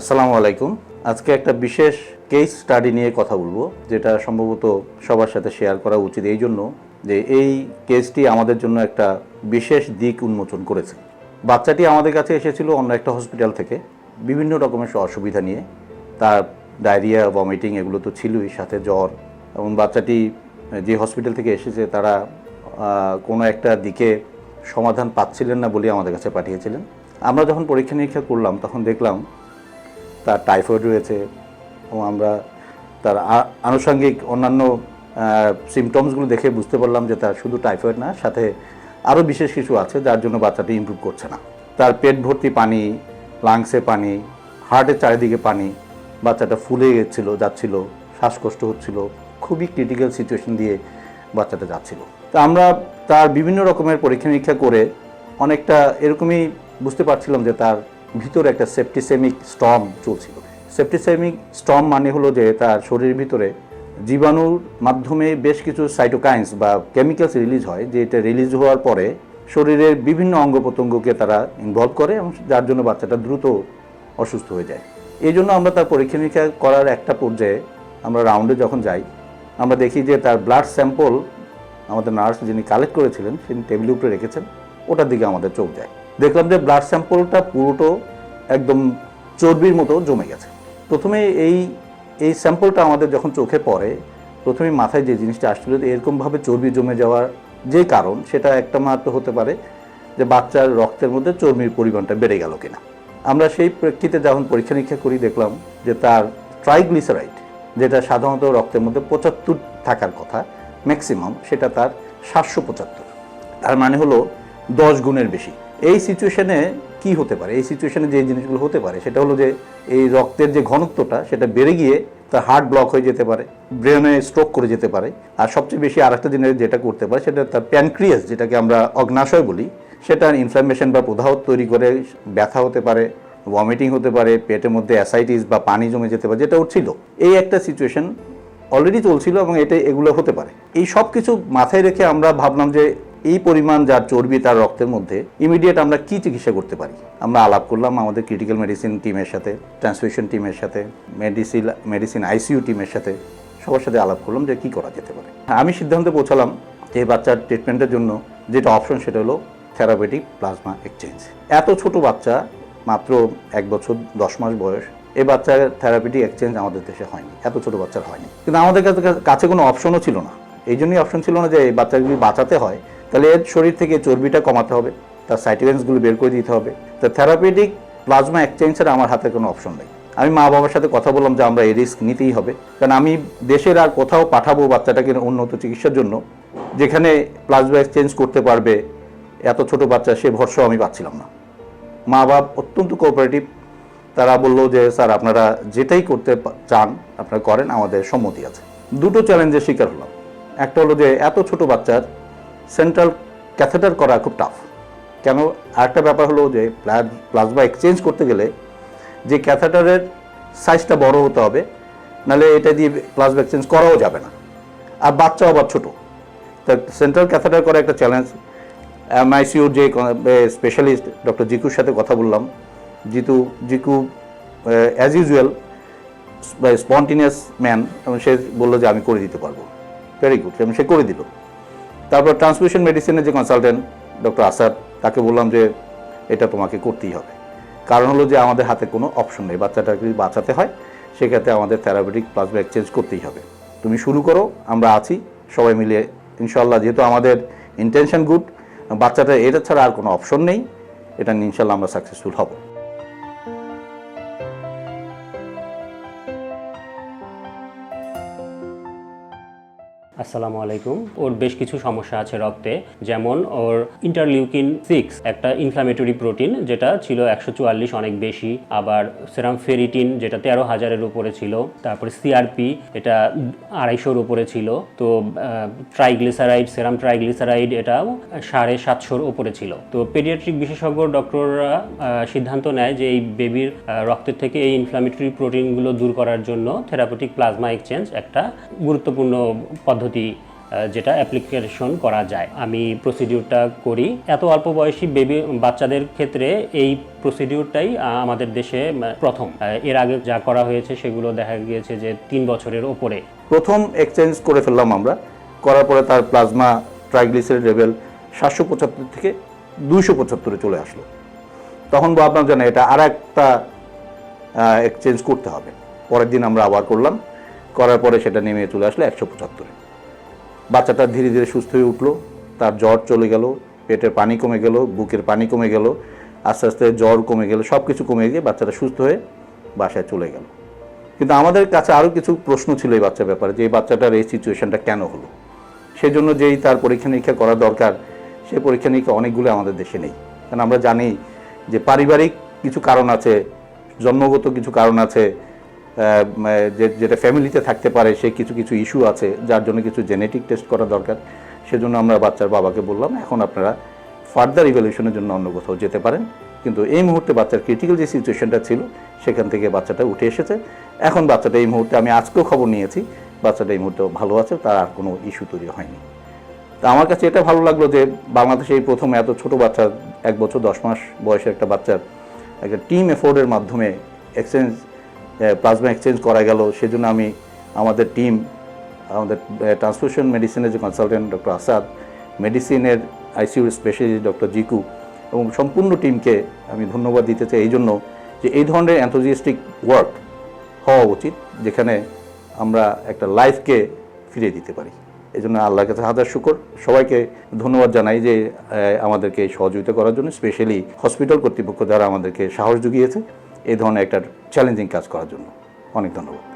আসসালামু আলাইকুম। আজকে একটা বিশেষ কেস স্টাডি নিয়ে কথা বলব, যেটা সম্ভবত সবার সাথে শেয়ার করা উচিত এই জন্য যে এই কেসটি আমাদের জন্য একটা বিশেষ দিক উন্মোচন করেছে। বাচ্চাটি আমাদের কাছে এসেছিল অন্য একটা হসপিটাল থেকে, বিভিন্ন রকমের অসুবিধা নিয়ে। তার ডায়রিয়া ভমিটিং এগুলো তো ছিলই, সাথে জ্বর। এবং বাচ্চাটি যে হসপিটাল থেকে এসেছে, তারা কোনো একটা দিকে সমাধান পাচ্ছিলেন না বলে আমাদের কাছে পাঠিয়েছিলেন। আমরা যখন পরীক্ষা নিরীক্ষা করলাম, তখন দেখলাম তার টাইফয়েড রয়েছে এবং আমরা তার আনুষঙ্গিক অন্যান্য সিমটমসগুলো দেখে বুঝতে পারলাম যে তার শুধু টাইফয়েড না, সাথে আরও বিশেষ কিছু আছে যার জন্য বাচ্চাটি ইমপ্রুভ করছে না। তার পেট ভর্তি পানি লাংসে পানি হার্টের চারিদিকে পানি, বাচ্চাটা ফুলে গেছিল, যাচ্ছিল, শ্বাসকষ্ট হচ্ছিল, খুবই ক্রিটিক্যাল সিচুয়েশন দিয়ে বাচ্চাটা যাচ্ছিল। তো আমরা তার বিভিন্ন রকমের পরীক্ষা নিরীক্ষা করে অনেকটা এরকমই বুঝতে পারছিলাম যে তার ভিতরে একটা সেপ্টিসেমিক স্টম চলছিল। সেপ্টিসেমিক স্টম মানে হলো যে তার শরীরের ভিতরে জীবাণুর মাধ্যমে বেশ কিছু সাইটোকাইন্স বা কেমিক্যালস রিলিজ হয়, যে এটা রিলিজ হওয়ার পরে শরীরের বিভিন্ন অঙ্গ প্রত্যঙ্গকে তারা ইনভলভ করে এবং যার জন্য বাচ্চাটা দ্রুত অসুস্থ হয়ে যায়। এই জন্য আমরা তার পরীক্ষা নিরীক্ষা করার একটা পর্যায়ে আমরা রাউন্ডে যখন যাই, আমরা দেখি যে তার ব্লাড স্যাম্পল আমাদের নার্স যিনি কালেক্ট করেছিলেন, তিনি টেবিলের উপরে রেখেছেন, ওটার দিকে আমাদের চোখ যায়। দেখলাম যে ব্লাড স্যাম্পলটা পুরোটো একদম চর্বির মতো জমে গেছে। প্রথমে এই এই স্যাম্পলটা আমাদের যখন চোখে পড়ে, প্রথমে মাথায় যে জিনিসটা আসছিল এরকমভাবে চর্বি জমে যাওয়ার যে কারণ, সেটা একটা মাত্র হতে পারে যে বাচ্চার রক্তের মধ্যে চর্বির পরিমাণটা বেড়ে গেল কিনা। আমরা সেই প্রেক্ষিতে যখন পরীক্ষা নিরীক্ষা করি, দেখলাম যে তার ট্রাইগ্লিসারাইড, যেটা সাধারণত রক্তের মধ্যে পঁচাত্তর থাকার কথা ম্যাক্সিমাম সেটা তার সাতশো পঁচাত্তর। তার মানে হলো দশ গুণের বেশি। এই সিচুয়েশনে কি হতে পারে? এই সিচুয়েশনে যে জিনিসগুলো হতে পারে, সেটা হলো যে এই রক্তের যে ঘনত্বটা, সেটা বেড়ে গিয়ে তার হার্ট ব্লক হয়ে যেতে পারে ব্রেনে স্ট্রোক করে যেতে পারে। আর সবচেয়ে বেশি আরেকটা জিনিস যেটা করতে পারে, সেটা তার প্যানক্রিয়াস যেটাকে আমরা অগ্নাশয় বলি সেটা ইনফ্লামেশন বা প্রদাহ তৈরি করে ব্যথা হতে পারে ভমিটিং হতে পারে, পেটের মধ্যে অ্যাসাইটিস বা পানি জমে যেতে পারে, যেটা ছিল এই একটা সিচুয়েশন অলরেডি চলছিল এবং এটা এগুলো হতে পারে। এই সব কিছু মাথায় রেখে আমরা ভাবলাম যে এই পরিমাণ যার চর্বি তার রক্তের মধ্যে ইমিডিয়েট আমরা কি চিকিৎসা করতে পারি? আমরা আলাপ করলাম আমাদের ক্রিটিক্যাল মেডিসিন টিমের সাথে ট্রান্সমিশন টিমের সাথে মেডিসিন মেডিসিন আইসিইউ টিমের সাথে, সবার সাথে আলাপ করলাম যে কি করা যেতে পারে। আমি সিদ্ধান্তে পৌঁছালাম যে বাচ্চার ট্রিটমেন্টের জন্য যেটা অপশন সেটা হলো থেরাপিটিক প্লাজমা এক্সচেঞ্জ এত ছোট বাচ্চা, মাত্র এক বছর, দশ মাস বয়স, এই বাচ্চার থেরাপিটিক এক্সচেঞ্জ আমাদের দেশে হয়নি। এত ছোট বাচ্চার হয়নি। কিন্তু আমাদের কাছে কোনো অপশনও ছিল না। এই জন্যই অপশন ছিল না যে এই বাচ্চাকে যদি বাঁচাতে হয় তাহলে এর শরীর থেকে চর্বিটা কমাতে হবে, তার সাইটোকেন্সগুলো বের করে দিতে হবে। তো থেরাপিটিক প্লাজমা এক্সচেঞ্জের আমার হাতে কোনো অপশন নেই। আমি মা বাবার সাথে কথা বললাম যে আমরা এই রিস্ক নিতেই হবে। কারণ আমি দেশের আর কোথাও পাঠাবো বাচ্চাটাকে উন্নত চিকিৎসার জন্য, যেখানে প্লাজমা এক্সচেঞ্জ করতে পারবে, এত ছোট বাচ্চা, সে ভরসা আমি পাচ্ছিলাম না। মা বাপ অত্যন্ত কোঅপারেটিভ তারা বলল যে, স্যার, আপনারা যেটাই করতে চান, আপনারা করেন, আমাদের সম্মতি আছে। দুটো চ্যালেঞ্জের শিকার হলাম। একটা হলো যে, এত ছোট বাচ্চার সেন্ট্রাল ক্যাথেটার করা খুব টাফ কেন? আরেকটা ব্যাপার হলো যে প্লাজমা এক্সচেঞ্জ করতে গেলে যে ক্যাথেটারের সাইজটা বড় হতে হবে, নাহলে এটা দিয়ে প্লাজমা এক্সচেঞ্জ করাও যাবে না। আর বাচ্চা আবার ছোটো। তা সেন্ট্রাল ক্যাথেটার করা একটা চ্যালেঞ্জ এমআইসিউর যে স্পেশালিস্ট ডক্টর জিকুর সাথে কথা বললাম। Jitu, Jiku as usual spontaneous man এবং সে বলল যে আমি করে দিতে পারব। ভেরি গুড এবং সে করে দিল। তারপর ট্রান্সমিশন মেডিসিনের যে কনসালটেন্ট ডক্টর আসাদ তাকে বললাম যে এটা তোমাকে করতেই হবে। কারণ হলো যে আমাদের হাতে কোনো অপশন নেই বাচ্চাটাকে যদি বাঁচাতে হয়, সেক্ষেত্রে আমাদের থেরাপিটিক প্লাজমা এক্সচেঞ্জ করতেই হবে। তুমি শুরু করো, আমরা আছি, সবাই মিলে ইনশাল্লাহ যেহেতু আমাদের ইন্টেনশন গুড বাচ্চাটা এটা ছাড়া আর কোনো অপশন নেই, এটা ইনশাল্লাহ আমরা সাকসেসফুল হব। আসসালামু আলাইকুম। ওর বেশ কিছু সমস্যা আছে রক্তে, যেমন ওর ইন্টারলিউকিন সিক্স একটা ইনফ্লামেটরি প্রোটিন যেটা ছিল একশো চুয়াল্লিশ অনেক বেশি, আবার সেরাম ফেরিটিন যেটা তেরো হাজারের উপরে ছিল, তারপরে সিআরপি এটা আড়াইশোর উপরে ছিল, তো ট্রাইগ্লিসারাইড সেরাম ট্রাইগ্লিসারাইড এটাও সাড়ে সাতশোর উপরে ছিল। তো পেডিয়াট্রিক বিশেষজ্ঞ ডক্টররা সিদ্ধান্ত নেয় যে এই বেবির রক্তের থেকে এই ইনফ্লামেটরি প্রোটিনগুলো দূর করার জন্য থেরাপিউটিক প্লাজমা এক্সচেঞ্জ একটা গুরুত্বপূর্ণ পদ্ধতি যেটা অ্যাপ্লিকেশন করা যায়। আমি প্রসিডিউরটা করি। এত অল্প বয়সী বেবি বাচ্চাদের ক্ষেত্রে এই প্রসিডিউরটাই আমাদের দেশে প্রথম। এর আগে যা করা হয়েছে, সেগুলো দেখা গিয়েছে যে তিন বছরের ওপরে। প্রথম এক্সচেঞ্জ করে ফেললাম আমরা। করার পরে তার প্লাজমা ট্রাইগ্লিসাইড লেভেল সাতশো পঁচাত্তর থেকে দুইশো পঁচাত্তরে চলে আসলো। তখন ভাবলাম যে না, এটা আর একটা এক্সচেঞ্জ করতে হবে। পরের দিন আমরা আবার করলাম। করার পরে সেটা নেমে চলে আসলো একশো পঁচাত্তরে বাচ্চাটা ধীরে ধীরে সুস্থ হয়ে উঠল, তার জ্বর চলে গেল, পেটের পানি কমে গেল, বুকের পানি কমে গেল, আস্তে আস্তে জ্বর কমে গেল সব কিছু কমে গিয়ে বাচ্চাটা সুস্থ হয়ে বাসায় চলে গেল। কিন্তু আমাদের কাছে আরও কিছু প্রশ্ন ছিল এই বাচ্চার ব্যাপারে, যে এই বাচ্চাটার এই সিচুয়েশানটা কেন হলো? সেজন্য যেই তার পরীক্ষা নিরীক্ষা করা দরকার সেই পরীক্ষা নিরীক্ষা অনেকগুলো আমাদের দেশে নেই। কারণ আমরা জানি যে পারিবারিক কিছু কারণ আছে, জন্মগত কিছু কারণ আছে যেটা ফ্যামিলিতে থাকতে পারে, সে কিছু কিছু ইস্যু আছে, যার জন্য কিছু জেনেটিক টেস্ট করা দরকার, সেজন্য আমরা বাচ্চার বাবাকে বললাম, এখন আপনারা ফার্দার ইভ্যালুয়েশনের জন্য অন্য কোথাও যেতে পারেন। কিন্তু এই মুহূর্তে বাচ্চার ক্রিটিক্যাল যে সিচুয়েশনটা ছিল, সেখান থেকে বাচ্চাটা উঠে এসেছে। এখন বাচ্চাটা এই মুহূর্তে, আমি আজকেও খবর নিয়েছি, বাচ্চাটা এই মুহূর্তে ভালো আছে, তার আর কোনো ইস্যু তৈরি হয়নি। তা আমার কাছে এটা ভালো লাগল যে, বাংলাদেশে এই প্রথম এত ছোট বাচ্চা, এক বছর দশ মাস বয়সের একটা বাচ্চার একটা টিম এফোর্ডের মাধ্যমে এক্সচেঞ্জ প্লাজমা এক্সচেঞ্জ করা গেল। সেজন্য আমি আমাদের টিম আমাদের ট্রান্সফিউশন মেডিসিনের যে কনসালটেন্ট ডক্টর আসাদ মেডিসিনের আইসিইউর স্পেশালিস্ট ডক্টর জিকু, এবং সম্পূর্ণ টিমকে আমি ধন্যবাদ দিতে চাই এই জন্য যে এই ধরনের অ্যান্থোজিয়াস্টিক ওয়ার্ক হওয়া উচিত, যেখানে আমরা একটা লাইফকে ফিরিয়ে দিতে পারি। এই জন্য আল্লাহর কাছে হাজার শুকর। সবাইকে ধন্যবাদ জানাই যে আমাদেরকে সহযোগিতা করার জন্য স্পেশালি হসপিটাল কর্তৃপক্ষ যারা আমাদেরকে সাহস জুগিয়েছে। এই ধরনের একটা চ্যালেঞ্জিং কাজ করার জন্য। অনেক ধন্যবাদ।